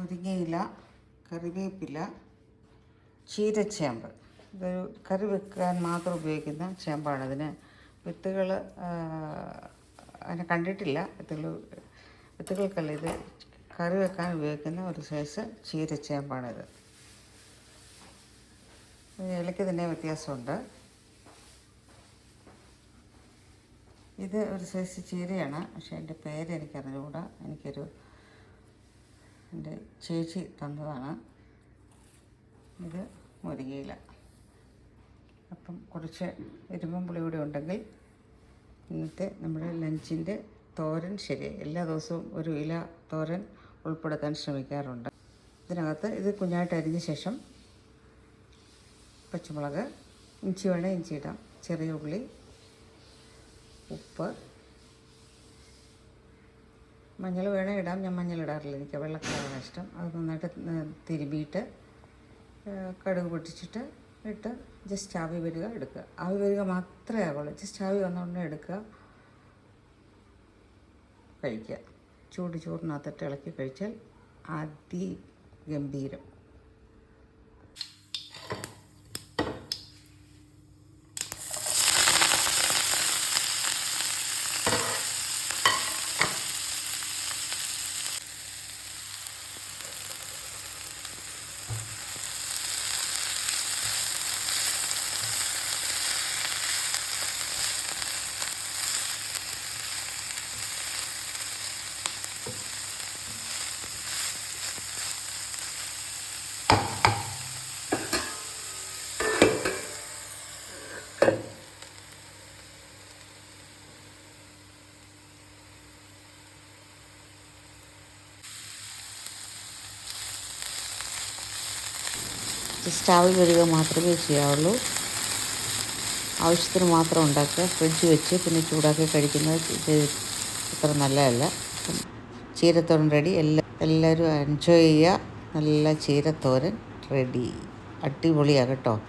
മുരിങ്ങയില കറിവേപ്പില ചീരച്ചേമ്പ്. ഇതൊരു കറി വെക്കാൻ മാത്രം ഉപയോഗിക്കുന്ന ചേമ്പാണ്. അതിന് വിത്തുകൾ അതിനെ കണ്ടിട്ടില്ല. വിത്തുകൾ വിത്തുകൾക്കല്ല ഇത് കറി വെക്കാൻ ഉപയോഗിക്കുന്ന ഒരു സൈസ് ചീരച്ചേമ്പാണിത്. ഇലയ്ക്ക് തന്നെ വ്യത്യാസമുണ്ട്. ഇത് ഒരു സൈസ് ചീരയാണ്. പക്ഷേ എന്റെ പേര് എനിക്കറിഞ്ഞുകൂടാ. എനിക്കൊരു എന്റെ ചേച്ചി തന്നതാണ്. ഇത് മുരിങ്ങയില. അപ്പം കുറച്ച് ഇരുമ്പം പുളി കൂടി ഉണ്ടെങ്കിൽ ഇന്നത്തെ നമ്മുടെ ലഞ്ചിന്റെ തോരൻ ശരി. എല്ലാ ദിവസവും ഒരു ഇല തോരൻ ഉൾപ്പെടുത്താൻ ശ്രമിക്കാറുണ്ട്. ഇതിനകത്ത് ഇത് കുഞ്ഞായിട്ട് അരിഞ്ഞ ശേഷം പച്ചമുളക് ഇഞ്ചി വേണേൽ ഇഞ്ചി ഇടാം. ചെറിയ ഉള്ളി ഉപ്പ് മഞ്ഞൾ വേണേൽ ഇടാം. ഞാൻ മഞ്ഞൾ ഇടാറില്ല. എനിക്ക് വെള്ളക്കളറാണ് ഇഷ്ടം. അത് നന്നായിട്ട് തിരുമ്മിയിട്ട് കടുക് പൊട്ടിച്ചിട്ട് ഇട്ട് ജസ്റ്റ് ആവി വരിക എടുക്കുക. ആവി വരിക മാത്രമേ ആവുള്ളൂ. ജസ്റ്റ് ആവി വന്നുകൊണ്ട് എടുക്കുക. കഴിക്കുക. ചൂട് ചോറിനകത്തിട്ട് ഇളക്കി കഴിച്ചാൽ അതിഗംഭീരം ജസ്റ്റ് ആവിൽ വരിക മാത്രമേ ചെയ്യാവുള്ളൂ. ആവശ്യത്തിന് മാത്രം ഉണ്ടാക്കുക. ഫ്രിഡ്ജ് വെച്ച് പിന്നെ ചൂടാക്കി കഴിക്കുന്നത് അത്ര നല്ലതല്ല. ചീരത്തോരൻ റെഡി. എല്ലാ എല്ലാവരും എൻജോയ് ചെയ്യുക. നല്ല ചീരത്തോരൻ റെഡി. അടിപൊളിയാണ് കേട്ടോ.